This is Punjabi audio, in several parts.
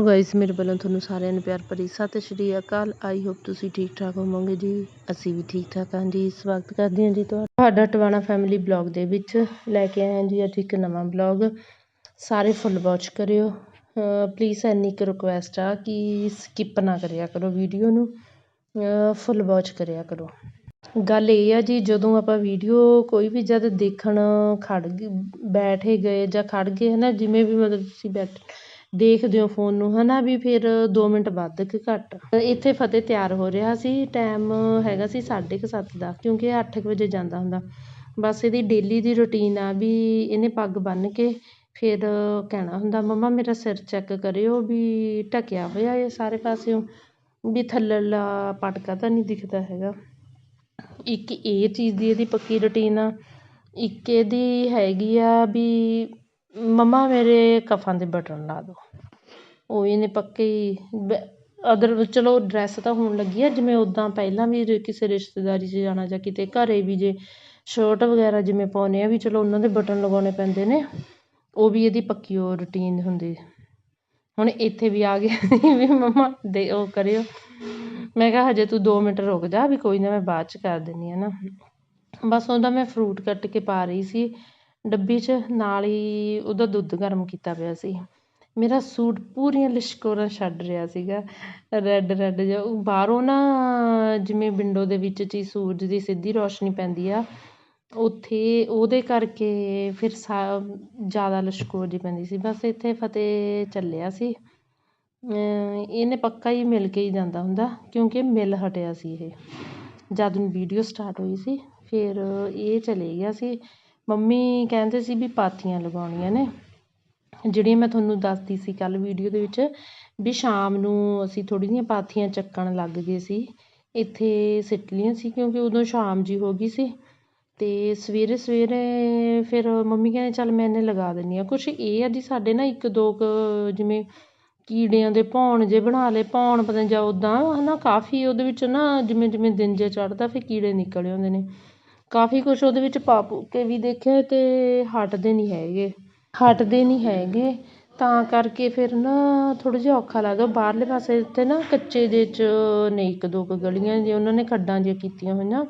ਹੈਲੋ ਗਾਇਸ, ਮੇਰੇ ਵੱਲੋਂ ਤੁਹਾਨੂੰ ਸਾਰਿਆਂ ਨੂੰ ਪਿਆਰ ਭਰੀ ਸਤਿ ਸ਼੍ਰੀ ਅਕਾਲ। ਆਈ ਹੋਪ ਤੁਸੀਂ ਠੀਕ ਠਾਕ ਹੋਵੋਗੇ ਜੀ। ਅਸੀਂ ਵੀ ਠੀਕ ਠਾਕ ਹਾਂ ਜੀ। ਸਵਾਗਤ ਕਰਦੇ ਹਾਂ ਜੀ ਤੁਹਾਡਾ ਟਵਾਣਾ ਫੈਮਿਲੀ ਬਲੌਗ ਦੇ ਵਿੱਚ। ਲੈ ਕੇ ਆਏ ਹਾਂ ਜੀ ਅੱਜ ਇੱਕ ਨਵਾਂ ਬਲੌਗ ਸਾਰੇ ਫੁੱਲ ਵਾਚ ਕਰਿਓ। ਪਲੀਜ਼ ਐਨੀ ਇੱਕ ਰਿਕੁਐਸਟ ਆ ਕਿ ਸਕਿਪ ਨਾ ਕਰਿਆ ਕਰੋ ਵੀਡੀਓ ਨੂੰ। ਫੁੱਲ ਵਾਚ ਕਰਿਆ ਕਰੋ। ਗੱਲ ਇਹ ਆ ਜੀ, ਜਦੋਂ ਆਪਾਂ ਵੀਡੀਓ ਕੋਈ ਵੀ ਜਦ ਦੇਖਣ ਖੜ ਗਏ ਬੈਠੇ ਗਏ ਜਾਂ ਖੜ ਗਏ ਹੈ ਨਾ ਜਿਵੇਂ ਵੀ ਮਤਲਬ ਤੁਸੀਂ ਬੈਠ ਦੇਖਦੇ ਹੋ ਫੋਨ ਨੂੰ ਹੈ ਨਾ ਵੀ ਫਿਰ ਦੋ ਮਿੰਟ ਵੱਧ ਕੇ ਘੱਟ। ਇੱਥੇ ਫਤਿਹ ਤਿਆਰ ਹੋ ਰਿਹਾ ਸੀ ਟਾਈਮ ਹੈਗਾ ਸੀ ਸਾਢੇ ਕੁ ਸੱਤ ਦਾ, ਕਿਉਂਕਿ ਇਹ ਅੱਠ ਕੁ ਵਜੇ ਜਾਂਦਾ ਹੁੰਦਾ। ਬਸ ਇਹਦੀ ਡੇਲੀ ਦੀ ਰੂਟੀਨ ਆ ਵੀ ਇਹਨੇ ਪੱਗ ਬੰਨ੍ਹ ਕੇ ਫਿਰ ਕਹਿਣਾ ਹੁੰਦਾ, ਮੰਮਾ, ਮੇਰਾ ਸਿਰ ਚੈੱਕ ਕਰਿਓ ਵੀ ਢੱਕਿਆ ਹੋਇਆ ਹੈ ਸਾਰੇ ਪਾਸਿਓਂ, ਵੀ ਥੱਲੜਾ ਪਟਕਾ ਤਾਂ ਨਹੀਂ ਦਿਖਦਾ ਹੈਗਾ। ਇੱਕ ਇਹ ਚੀਜ਼ ਦੀ ਇਹਦੀ ਪੱਕੀ ਰੂਟੀਨ ਆ, ਇੱਕ ਇਹਦੀ ਹੈਗੀ ਆ ਵੀ ਮੰਮਾ, ਮੇਰੇ ਕਫਾਂ ਦੇ ਬਟਨ ਲਾ ਦਿਓ। ਉਹ ਇਹਨੇ ਪੱਕੇ ਹੀ ਅਦਰ ਚਲੋ ਡਰੈਸ ਤਾਂ ਹੋਣ ਲੱਗੀ ਆ, ਜਿਵੇਂ ਉੱਦਾਂ ਪਹਿਲਾਂ ਵੀ ਜੇ ਕਿਸੇ ਰਿਸ਼ਤੇਦਾਰੀ 'ਚ ਜਾਣਾ ਜਾਂ ਕਿਤੇ ਘਰ ਵੀ ਜੇ ਸ਼ਰਟ ਵਗੈਰਾ ਜਿਵੇਂ ਪਾਉਂਦੇ ਹਾਂ ਵੀ ਚਲੋ ਉਹਨਾਂ ਦੇ ਬਟਨ ਲਗਾਉਣੇ ਪੈਂਦੇ ਨੇ, ਉਹ ਵੀ ਇਹਦੀ ਪੱਕੀ ਉਹ ਰੂਟੀਨ ਹੁੰਦੀ। ਹੁਣ ਇੱਥੇ ਵੀ ਆ ਗਏ ਵੀ ਮੰਮਾ ਦੇ ਉਹ ਕਰਿਓ। ਮੈਂ ਕਿਹਾ ਹਜੇ ਤੂੰ ਦੋ ਮਿੰਟ ਰੁਕ ਜਾ ਵੀ ਕੋਈ ਨਾ ਮੈਂ ਬਾਅਦ 'ਚ ਕਰ ਦਿੰਦੀ ਹਾਂ ਨਾ। ਬਸ ਉਹਦਾ ਮੈਂ ਫਰੂਟ ਕੱਟ ਕੇ ਪਾ ਰਹੀ ਸੀ, ਡੱਬੀ 'ਚ ਨਾਲ ਹੀ ਉਹਦਾ ਦੁੱਧ ਗਰਮ ਕੀਤਾ ਪਿਆ ਸੀ। ਮੇਰਾ ਸੂਟ ਪੂਰੀਆਂ ਲਿਸ਼ਕੋਰਾਂ ਛੱਡ ਰਿਹਾ ਸੀਗਾ। ਰੈੱਡ ਰੈੱਡ ਜਿਹਾ। ਉਹ ਬਾਹਰੋਂ ਨਾ ਜਿਵੇਂ ਵਿੰਡੋ ਦੇ ਵਿੱਚ ਜੀ ਸੂਰਜ ਦੀ ਸਿੱਧੀ ਰੌਸ਼ਨੀ ਪੈਂਦੀ ਆ, ਉੱਥੇ ਉਹਦੇ ਕਰਕੇ ਫਿਰ ਸਾ ਜ਼ਿਆਦਾ ਲਿਸ਼ਕੋਰ ਜਿਹੀ ਪੈਂਦੀ ਸੀ। ਬਸ ਇੱਥੇ ਫਤਿਹ ਚੱਲਿਆ ਸੀ। ਇਹਨੇ ਪੱਕਾ ਹੀ ਮਿਲ ਕੇ ਹੀ ਜਾਂਦਾ ਹੁੰਦਾ, ਕਿਉਂਕਿ ਮਿਲ ਹਟਿਆ ਸੀ ਇਹ। ਜਦ ਨੂੰ ਵੀਡੀਓ ਸਟਾਰਟ ਹੋਈ ਸੀ, ਫਿਰ ਇਹ ਚਲੇ ਗਿਆ ਸੀ। ਮੰਮੀ ਕਹਿੰਦੇ ਸੀ ਵੀ ਪਾਥੀਆਂ ਲਗਾਉਣੀਆਂ ਨੇ। ਜਿਹੜੀਆਂ ਮੈਂ ਤੁਹਾਨੂੰ ਦੱਸਦੀ ਸੀ ਕੱਲ੍ਹ ਵੀਡੀਓ ਦੇ ਵਿੱਚ ਵੀ ਸ਼ਾਮ ਨੂੰ ਅਸੀਂ ਥੋੜ੍ਹੀ ਜਿਹੀਆਂ ਪਾਥੀਆਂ ਚੱਕਣ ਲੱਗ ਗਏ ਸੀ, ਇੱਥੇ ਸਿੱਟ ਲਈਆਂ ਸੀ ਕਿਉਂਕਿ ਉਦੋਂ ਸ਼ਾਮ ਜੀ ਹੋ ਗਈ ਸੀ ਅਤੇ ਸਵੇਰੇ ਸਵੇਰੇ ਫਿਰ ਮੰਮੀ ਕਹਿੰਦੇ ਚੱਲ ਮੈਂ ਇਹਨੇ ਲਗਾ ਦਿੰਦੀ ਹਾਂ। ਕੁਛ ਇਹ ਆ ਜੀ ਸਾਡੇ ਨਾ ਇੱਕ ਦੋ ਕੁ ਜਿਵੇਂ ਕੀੜਿਆਂ ਦੇ ਭੌਣ ਜੇ ਬਣਾ ਲਏ, ਭੌਣ ਪਤਾ ਜਾਂ ਉੱਦਾਂ ਹੈ ਨਾ ਕਾਫੀ ਉਹਦੇ ਵਿੱਚ ਨਾ ਜਿਵੇਂ ਜਿਵੇਂ ਦਿਨ ਜੇ ਚੜ੍ਹਦਾ ਫਿਰ ਕੀੜੇ ਨਿਕਲ ਆਉਂਦੇ ਨੇ। ਕਾਫੀ ਕੁਛ ਉਹਦੇ ਵਿੱਚ ਪਾ ਪੂ ਕੇ ਵੀ ਦੇਖਿਆ ਅਤੇ ਹਟਦੇ ਨਹੀਂ ਹੈਗੇ। ਹਟਦੇ ਨਹੀਂ ਹੈਗੇ। ਤਾਂ ਕਰਕੇ ਫਿਰ ਨਾ ਥੋੜ੍ਹਾ ਜਿਹਾ ਔਖਾ ਲੱਗਦਾ। ਬਾਹਰਲੇ ਪਾਸੇ ਇੱਥੇ ਨਾ ਕੱਚੇ ਜਿਹੇ 'ਚ ਨੇ ਇੱਕ ਦੋ ਕੁ ਗਲੀਆਂ ਜੇ ਉਹਨਾਂ ਨੇ ਖੱਡਾਂ ਜਿਹੀਆਂ ਕੀਤੀਆਂ ਹੋਈਆਂ,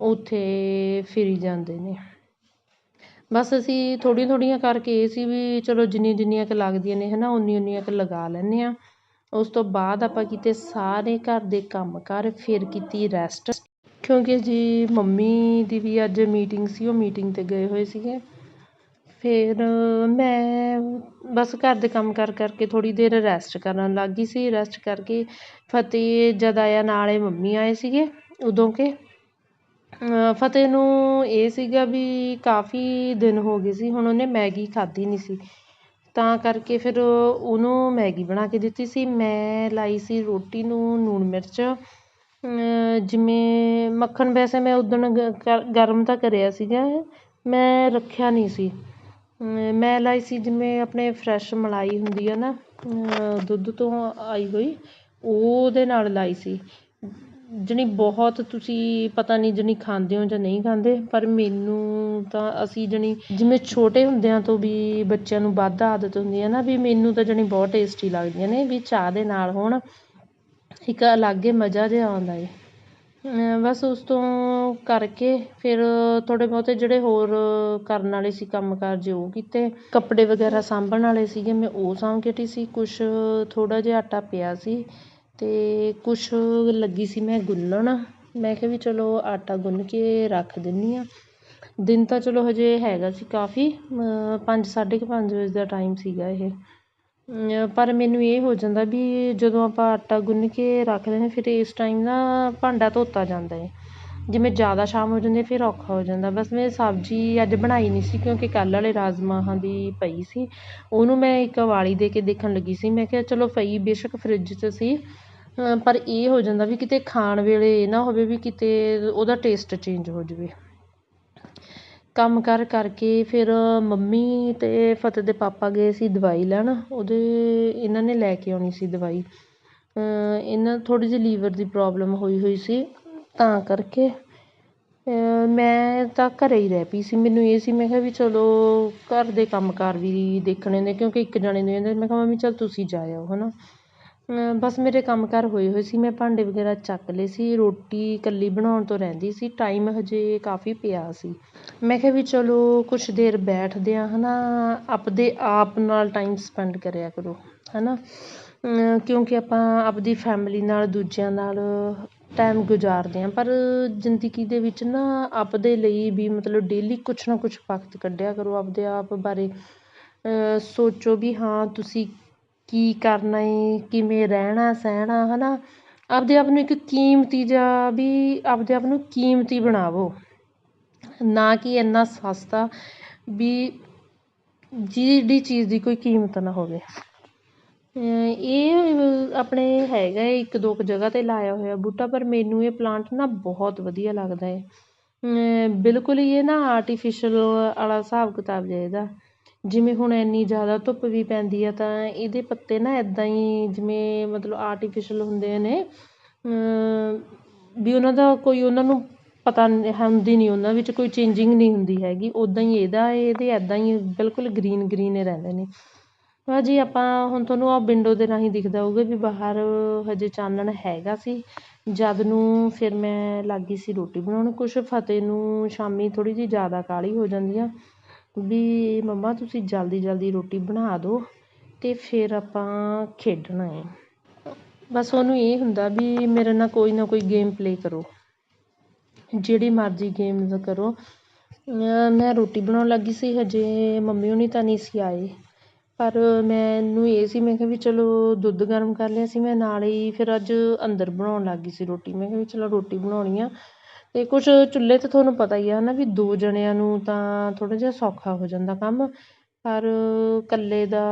ਉੱਥੇ ਫਿਰੀ ਜਾਂਦੇ ਨੇ। ਬਸ ਅਸੀਂ ਥੋੜ੍ਹੀਆਂ ਥੋੜ੍ਹੀਆਂ ਕਰਕੇ ਇਹ ਸੀ ਵੀ ਚਲੋ ਜਿੰਨੀਆਂ ਜਿੰਨੀਆਂ ਕੁ ਲੱਗਦੀਆਂ ਨੇ ਹੈ ਨਾ ਉਨੀ ਉਨੀਆਂ ਕੁ ਲਗਾ ਲੈਂਦੇ ਹਾਂ। ਉਸ ਤੋਂ ਬਾਅਦ ਆਪਾਂ ਕੀਤੇ ਸਾਰੇ ਘਰ ਦੇ ਕੰਮ ਕਾਰ, ਫਿਰ ਕੀਤੀ ਰੈਸਟ ਕਿਉਂਕਿ ਜੀ ਮੰਮੀ ਦੀ ਵੀ ਅੱਜ ਮੀਟਿੰਗ ਸੀ, ਉਹ ਮੀਟਿੰਗ 'ਤੇ ਗਏ ਹੋਏ ਸੀਗੇ। ਫਿਰ ਮੈਂ ਬਸ ਘਰ ਦੇ ਕੰਮ ਕਰ ਕਰਕੇ ਥੋੜ੍ਹੀ ਦੇਰ ਰੈਸਟ ਕਰਨ ਲੱਗ ਗਈ ਸੀ। ਰੈਸਟ ਕਰਕੇ ਫਤਿਹ ਜਦ ਆਇਆ ਨਾਲੇ ਮੰਮੀ ਆਏ ਸੀਗੇ ਉਦੋਂ ਕਿ। ਫਤਿਹ ਨੂੰ ਇਹ ਸੀਗਾ ਵੀ ਕਾਫੀ ਦਿਨ ਹੋ ਗਏ ਸੀ, ਹੁਣ ਉਹਨੇ ਮੈਗੀ ਖਾਧੀ ਨਹੀਂ ਸੀ। ਤਾਂ ਕਰਕੇ ਫਿਰ ਉਹਨੂੰ ਮੈਗੀ ਬਣਾ ਕੇ ਦਿੱਤੀ ਸੀ। ਮੈਂ ਲਾਈ ਸੀ ਰੋਟੀ ਨੂੰ ਲੂਣ ਮਿਰਚ। ਜਿਵੇਂ ਮੱਖਣ ਵੈਸੇ ਮੈਂ ਉਦਣ ਗ, ਗਰਮ ਤਾਂ ਕਰਿਆ ਸੀਗਾ, ਮੈਂ ਰੱਖਿਆ ਨਹੀਂ ਸੀ। ਮੈਂ ਲਾਈ ਸੀ ਜਿਵੇਂ ਆਪਣੇ ਫਰੈਸ਼ ਮਲਾਈ ਹੁੰਦੀ ਆ ਨਾ ਦੁੱਧ ਤੋਂ ਆਈ ਹੋਈ, ਉਹਦੇ ਨਾਲ ਲਾਈ ਸੀ। ਜਾਣੀ ਬਹੁਤ ਤੁਸੀਂ ਪਤਾ ਨਹੀਂ ਜਾਣੀ ਖਾਂਦੇ ਹੋ ਜਾਂ ਨਹੀਂ ਖਾਂਦੇ, ਪਰ ਮੈਨੂੰ ਤਾਂ ਅਸੀਂ ਜਾਣੀ ਜਿਵੇਂ ਛੋਟੇ ਹੁੰਦਿਆਂ ਤੋਂ ਵੀ ਬੱਚਿਆਂ ਨੂੰ ਵੱਧ ਆਦਤ ਹੁੰਦੀ ਹੈ ਨਾ, ਵੀ ਮੈਨੂੰ ਤਾਂ ਜਾਣੀ ਬਹੁਤ ਟੇਸਟੀ ਲੱਗਦੀਆਂ ਨੇ, ਵੀ ਚਾਹ ਦੇ ਨਾਲ ਹੋਣ, ਇੱਕ ਅਲੱਗ ਹੀ ਮਜ਼ਾ ਜਿਹਾ ਆਉਂਦਾ ਏ। ਬਸ ਉਸ ਤੋਂ ਕਰਕੇ ਫਿਰ ਥੋੜ੍ਹੇ ਬਹੁਤੇ ਜਿਹੜੇ ਹੋਰ ਕਰਨ ਵਾਲੇ ਸੀ ਕੰਮ ਕਾਰ ਜੇ ਉਹ ਕੀਤੇ। ਕੱਪੜੇ ਵਗੈਰਾ ਸਾਂਭਣ ਵਾਲੇ ਸੀਗੇ, ਮੈਂ ਉਹ ਸਾਂਭ ਕੇ ਹਟੀ ਸੀ। ਕੁਛ ਥੋੜ੍ਹਾ ਜਿਹਾ ਆਟਾ ਪਿਆ ਸੀ ਅਤੇ ਕੁਛ ਲੱਗੀ ਸੀ ਮੈਂ ਗੁੰਨਣ। ਮੈਂ ਕਿਹਾ ਵੀ ਚਲੋ ਆਟਾ ਗੁੰਨ ਕੇ ਰੱਖ ਦਿੰਦੀ ਹਾਂ ਦਿਨ ਤਾਂ ਚਲੋ ਹਜੇ ਹੈਗਾ ਸੀ ਕਾਫੀ ਪੰਜ, ਸਾਢੇ ਕੁ ਪੰਜ ਵਜੇ ਦਾ ਟਾਈਮ ਸੀਗਾ ਇਹ। ਪਰ ਮੈਨੂੰ ਇਹ ਹੋ ਜਾਂਦਾ ਵੀ ਜਦੋਂ ਆਪਾਂ ਆਟਾ ਗੁੰਨ ਕੇ ਰੱਖਦੇ ਨੇ ਫਿਰ ਇਸ ਟਾਈਮ ਨਾ ਭਾਂਡਾ ਧੋਤਾ ਜਾਂਦਾ ਹੈ। ਜਿਵੇਂ ਜ਼ਿਆਦਾ ਸ਼ਾਮ ਹੋ ਜਾਂਦੀ ਫਿਰ ਔਖਾ ਹੋ ਜਾਂਦਾ। ਬਸ ਮੈਂ ਸਬਜ਼ੀ ਅੱਜ ਬਣਾਈ ਨਹੀਂ ਸੀ, ਕਿਉਂਕਿ ਕੱਲ੍ਹ ਵਾਲੇ ਰਾਜਮਾਂਹਾਂ ਦੀ ਪਈ ਸੀ। ਉਹਨੂੰ ਮੈਂ ਇੱਕ ਵਾਲੀ ਦੇ ਕੇ ਦੇਖਣ ਲੱਗੀ ਸੀ। ਮੈਂ ਕਿਹਾ, ਚਲੋ ਪਈ ਬੇਸ਼ੱਕ ਫਰਿੱਜ 'ਚ ਸੀ। ਪਰ ਇਹ ਹੋ ਜਾਂਦਾ ਵੀ ਕਿਤੇ ਖਾਣ ਵੇਲੇ ਇਹ ਨਾ ਹੋਵੇ ਵੀ ਕਿਤੇ ਉਹਦਾ ਟੇਸਟ ਚੇਂਜ ਹੋ ਜਾਵੇ। ਕੰਮ ਕਾਰ ਕਰਕੇ ਫਿਰ ਮੰਮੀ ਅਤੇ ਫਤਿਹ ਦੇ ਪਾਪਾ ਗਏ ਸੀ ਦਵਾਈ ਲੈਣ। ਉਹਦੇ ਇਹਨਾਂ ਨੇ ਲੈ ਕੇ ਆਉਣੀ ਸੀ ਦਵਾਈ। ਇਹਨਾਂ ਥੋੜ੍ਹੀ ਜਿਹੀ ਲੀਵਰ ਦੀ ਪ੍ਰੋਬਲਮ ਹੋਈ ਹੋਈ ਸੀ, ਤਾਂ ਕਰਕੇ ਮੈਂ ਤਾਂ ਘਰ ਹੀ ਰਹਿ ਪਈ ਸੀ। ਮੈਨੂੰ ਇਹ ਸੀ, ਮੈਂ ਕਿਹਾ ਵੀ ਚਲੋ ਘਰ ਦੇ ਕੰਮ ਕਾਰ ਵੀ ਦੇਖਣੇ ਨੇ, ਕਿਉਂਕਿ ਇੱਕ ਜਣੇ ਨੂੰ ਕਹਿੰਦੇ ਮੈਂ ਕਿਹਾ, ਮੰਮੀ, ਚੱਲ ਤੁਸੀਂ ਜਾ ਆਓ ਹੈ ਨਾ ਬਸ ਮੇਰੇ ਕੰਮ ਕਾਰ ਹੋਏ ਹੋਏ ਸੀ, ਮੈਂ ਭਾਂਡੇ ਵਗੈਰਾ ਚੱਕ ਲਏ ਸੀ, ਰੋਟੀ ਇਕੱਲੀ ਬਣਾਉਣ ਤੋਂ ਰਹਿੰਦੀ ਸੀ ਟਾਈਮ ਹਜੇ ਕਾਫੀ ਪਿਆ ਸੀ। ਮੈਂ ਕਿਹਾ ਵੀ ਚਲੋ ਕੁਛ ਦੇਰ ਬੈਠਦੇ ਹਾਂ ਹੈ ਨਾ ਆਪਦੇ ਆਪ ਨਾਲ ਟਾਈਮ ਸਪੈਂਡ ਕਰਿਆ ਕਰੋ ਹੈ ਨਾ ਕਿਉਂਕਿ ਆਪਾਂ ਆਪਦੀ ਫੈਮਿਲੀ ਨਾਲ, ਦੂਜਿਆਂ ਨਾਲ ਟਾਈਮ ਗੁਜ਼ਾਰਦੇ ਹਾਂ, ਪਰ ਜ਼ਿੰਦਗੀ ਦੇ ਵਿੱਚ ਨਾ ਆਪਦੇ ਲਈ ਵੀ ਮਤਲਬ ਡੇਲੀ ਕੁਛ ਨਾ ਕੁਛ ਵਕਤ ਕੱਢਿਆ ਕਰੋ, ਆਪਦੇ ਆਪ ਬਾਰੇ। ਸੋਚੋ ਵੀ ਹਾਂ, ਤੁਸੀਂ ਕੀ ਕਰਨਾ ਹੈ ਕਿਵੇਂ ਰਹਿਣਾ, ਸਹਿਣਾ ਹੈ ਨਾ ਆਪਦੇ ਆਪ ਨੂੰ ਇੱਕ ਕੀਮਤੀ ਜਿਹਾ ਵੀ ਆਪਦੇ ਆਪ ਨੂੰ ਕੀਮਤੀ ਬਣਾਵੋ। ਨਾ ਕਿ ਇੰਨਾ ਸਸਤਾ ਵੀ ਜਿਹੜੀ ਚੀਜ਼ ਦੀ ਕੋਈ ਕੀਮਤ ਨਾ ਹੋਵੇ। ਇਹ ਆਪਣੇ ਹੈਗਾ ਹੈ ਇੱਕ ਦੋ ਕੁ ਜਗ੍ਹਾ 'ਤੇ ਲਾਇਆ ਹੋਇਆ ਬੂਟਾ, ਪਰ ਮੈਨੂੰ ਇਹ ਪਲਾਂਟ ਨਾ ਬਹੁਤ ਵਧੀਆ ਲੱਗਦਾ ਹੈ ਬਿਲਕੁਲ ਹੀ ਇਹ ਨਾ ਆਰਟੀਫਿਸ਼ਲ ਵਾਲਾ ਹਿਸਾਬ ਕਿਤਾਬ ਜਿਹਾ ਇਹਦਾ। ਜਿਵੇਂ ਹੁਣ ਇੰਨੀ ਜ਼ਿਆਦਾ ਧੁੱਪ ਵੀ ਪੈਂਦੀ ਆ ਤਾਂ ਇਹਦੇ ਪੱਤੇ ਨਾ ਇੱਦਾਂ ਹੀ ਜਿਵੇਂ ਮਤਲਬ ਆਰਟੀਫਿਸ਼ਲ ਹੁੰਦੇ ਨੇ ਵੀ ਉਹਨਾਂ ਦਾ ਕੋਈ ਉਹਨਾਂ ਨੂੰ ਪਤਾ ਹੁੰਦੀ ਨਹੀਂ, ਉਹਨਾਂ ਵਿੱਚ ਕੋਈ ਚੇਂਜਿੰਗ ਨਹੀਂ ਹੁੰਦੀ ਹੈਗੀ ਉੱਦਾਂ ਹੀ ਇਹਦਾ ਇਹਦੇ ਇੱਦਾਂ ਹੀ ਬਿਲਕੁਲ ਗ੍ਰੀਨ ਗ੍ਰੀਨ ਹੀ ਰਹਿੰਦੇ ਨੇ। ਹਾਂ ਜੀ ਆਪਾਂ ਹੁਣ ਤੁਹਾਨੂੰ ਆਹ ਵਿੰਡੋ ਦੇ ਰਾਹੀਂ ਦਿਖਦਾ ਹੋਊਗਾ ਵੀ ਬਾਹਰ ਹਜੇ ਚਾਨਣ ਹੈਗਾ ਸੀ, ਜਦ ਨੂੰ ਫਿਰ ਮੈਂ ਲੱਗ ਗਈ ਸੀ ਰੋਟੀ ਬਣਾਉਣ, ਕੁਛ ਫਤਿਹ ਨੂੰ ਸ਼ਾਮੀ ਥੋੜ੍ਹੀ ਜਿਹੀ ਜ਼ਿਆਦਾ ਕਾਹਲੀ ਹੋ ਜਾਂਦੀ ਆ। ਵੀ ਮੰਮਾ ਤੁਸੀਂ ਜਲਦੀ ਜਲਦੀ ਰੋਟੀ ਬਣਾ ਦਿਓ ਅਤੇ ਫਿਰ ਆਪਾਂ ਖੇਡਣਾ ਹੈ ਬਸ ਉਹਨੂੰ ਇਹ ਹੁੰਦਾ ਵੀ ਮੇਰੇ ਨਾਲ ਕੋਈ ਨਾ ਕੋਈ ਗੇਮ ਪਲੇ ਕਰੋ। ਜਿਹੜੀ ਮਰਜ਼ੀ ਗੇਮਜ਼ ਕਰੋ। ਮੈਂ ਰੋਟੀ ਬਣਾਉਣ ਲੱਗੀ ਸੀ, ਹਜੇ ਮੰਮੀ ਹੋਣੀ ਤਾਂ ਨਹੀਂ ਸੀ ਆਏ। ਪਰ ਮੈਨੂੰ ਇਹ ਸੀ, ਮੈਂ ਕਿਹਾ ਵੀ ਚਲੋ ਦੁੱਧ ਗਰਮ ਕਰ ਲਿਆ ਸੀ, ਮੈਂ ਨਾਲ ਹੀ ਫਿਰ ਅੱਜ ਅੰਦਰ ਬਣਾਉਣ ਲੱਗ ਗਈ ਸੀ ਰੋਟੀ। ਮੈਂ ਕਿਹਾ ਵੀ ਚਲੋ ਰੋਟੀ ਬਣਾਉਣੀ ਆ। ਅਤੇ ਕੁਛ ਚੁੱਲ੍ਹੇ 'ਤੇ ਤੁਹਾਨੂੰ ਪਤਾ ਹੀ ਆ ਹੈ ਨਾ ਵੀ ਦੋ ਜਣਿਆਂ ਨੂੰ ਤਾਂ ਥੋੜ੍ਹਾ ਜਿਹਾ ਸੌਖਾ ਹੋ ਜਾਂਦਾ ਕੰਮ, ਪਰ ਇਕੱਲੇ ਦਾ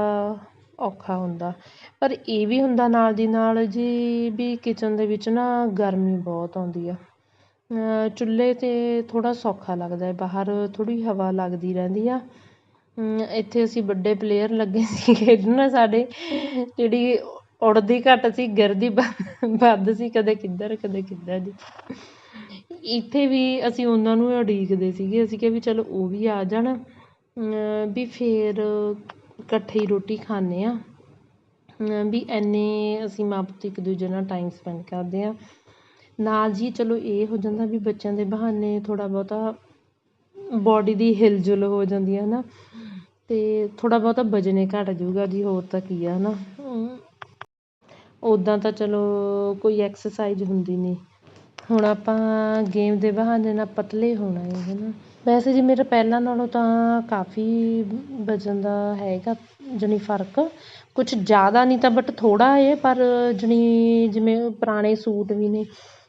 ਔਖਾ ਹੁੰਦਾ। ਪਰ ਇਹ ਵੀ ਹੁੰਦਾ ਨਾਲ ਦੀ ਨਾਲ ਜੀ ਵੀ ਕਿਚਨ ਦੇ ਵਿੱਚ ਨਾ ਗਰਮੀ ਬਹੁਤ ਆਉਂਦੀ ਆ। ਚੁੱਲ੍ਹੇ 'ਤੇ ਥੋੜ੍ਹਾ ਸੌਖਾ ਲੱਗਦਾ ਬਾਹਰ ਥੋੜ੍ਹੀ ਹਵਾ ਲੱਗਦੀ ਰਹਿੰਦੀ ਆ। ਇੱਥੇ ਅਸੀਂ ਵੱਡੇ ਪਲੇਅਰ ਲੱਗੇ ਸੀ ਖੇਡਣ ਸਾਡੇ, ਜਿਹੜੀ ਉੜਦੀ ਘੱਟ ਸੀ, ਗਿਰਦੀ ਵ- ਵੱਧ ਸੀ, ਕਦੇ ਕਿੱਧਰ ਕਦੇ ਕਿੱਧਰ ਜੀ। ਇੱਥੇ ਵੀ ਅਸੀਂ ਉਹਨਾਂ ਨੂੰ ਉਡੀਕਦੇ ਸੀਗੇ, ਅਸੀਂ ਕਿਹਾ ਵੀ ਚਲੋ ਉਹ ਵੀ ਆ ਜਾਣ ਵੀ ਫਿਰ ਇਕੱਠੇ ਹੀ ਰੋਟੀ ਖਾਂਦੇ ਹਾਂ ਵੀ ਐਨੇ ਅਸੀਂ ਮਾਂ ਪੁੱਤ ਇੱਕ ਦੂਜੇ ਨਾਲ ਟਾਈਮ ਸਪੈਂਡ ਕਰਦੇ ਹਾਂ। ਨਾਲ ਜੀ ਚਲੋ ਇਹ ਹੋ ਜਾਂਦਾ ਵੀ ਬੱਚਿਆਂ ਦੇ ਬਹਾਨੇ ਥੋੜ੍ਹਾ ਬਹੁਤਾ ਬੋਡੀ ਦੀ ਹਿਲਜੁਲ ਹੋ ਜਾਂਦੀ ਹੈ ਨਾ ਅਤੇ ਥੋੜ੍ਹਾ ਬਹੁਤਾ ਵਜਨ ਘੱਟ ਜਾਊਗਾ ਜੀ, ਹੋਰ ਤਾਂ ਕੀ ਆ ਹੈ ਨਾ ਉੱਦਾਂ ਤਾਂ ਚਲੋ ਕੋਈ ਐਕਸਰਸਾਈਜ਼ ਹੁੰਦੀ ਨਹੀਂ। ਹੁਣ ਆਪਾਂ ਗੇਮ ਦੇ ਬਹਾਨੇ ਨਾਲ ਪਤਲੇ ਹੋਣਾ ਹੈ ਹੈ ਨਾ। ਵੈਸੇ ਜੀ ਮੇਰਾ ਪਹਿਲਾਂ ਨਾਲੋਂ ਤਾਂ ਕਾਫੀ ਵਜਨ ਦਾ ਹੈਗਾ, ਜਾਣੀ ਫ਼ਰਕ। ਕੁਛ ਜ਼ਿਆਦਾ ਨਹੀਂ ਤਾਂ ਬਟ ਥੋੜ੍ਹਾ ਹੈ, ਪਰ ਜਾਣੀ ਜਿਵੇਂ ਪੁਰਾਣੇ ਸੂਟ ਵੀ ਨੇ,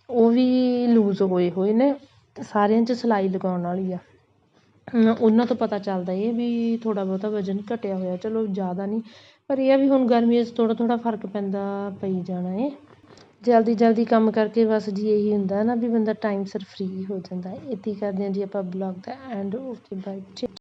ਉਹ ਵੀ ਲੂਜ਼ ਹੋਏ ਹੋਏ ਨੇ। ਸਾਰਿਆਂ 'ਚ ਸਿਲਾਈ ਲਗਾਉਣ ਵਾਲੀ ਆ। ਉਹਨਾਂ ਤੋਂ ਪਤਾ ਚੱਲਦਾ ਇਹ ਵੀ ਥੋੜ੍ਹਾ ਬਹੁਤਾ ਵਜਨ ਘਟਿਆ ਹੋਇਆ, ਚਲੋ ਜ਼ਿਆਦਾ ਨਹੀਂ। ਪਰ ਇਹ ਆ ਵੀ ਹੁਣ ਗਰਮੀਆਂ 'ਚ ਥੋੜ੍ਹਾ ਥੋੜ੍ਹਾ ਫ਼ਰਕ ਪੈਂਦਾ ਪਈ ਜਾਣਾ ਹੈ। ਜਲਦੀ ਜਲਦੀ ਕੰਮ ਕਰਕੇ ਬਸ ਜੀ ਇਹੀ ਹੁੰਦਾ ਨਾ ਵੀ ਬੰਦਾ ਟਾਈਮ ਸਿਰ ਫਰੀ ਹੋ ਜਾਂਦਾ। ਹੈ ਇੱਥੇ ਕਰਦੇ ਹਾਂ ਜੀ ਆਪਾਂ ਬਲੌਗ ਦਾ ਐਂਡ ਓਕੇ ਬਾਏ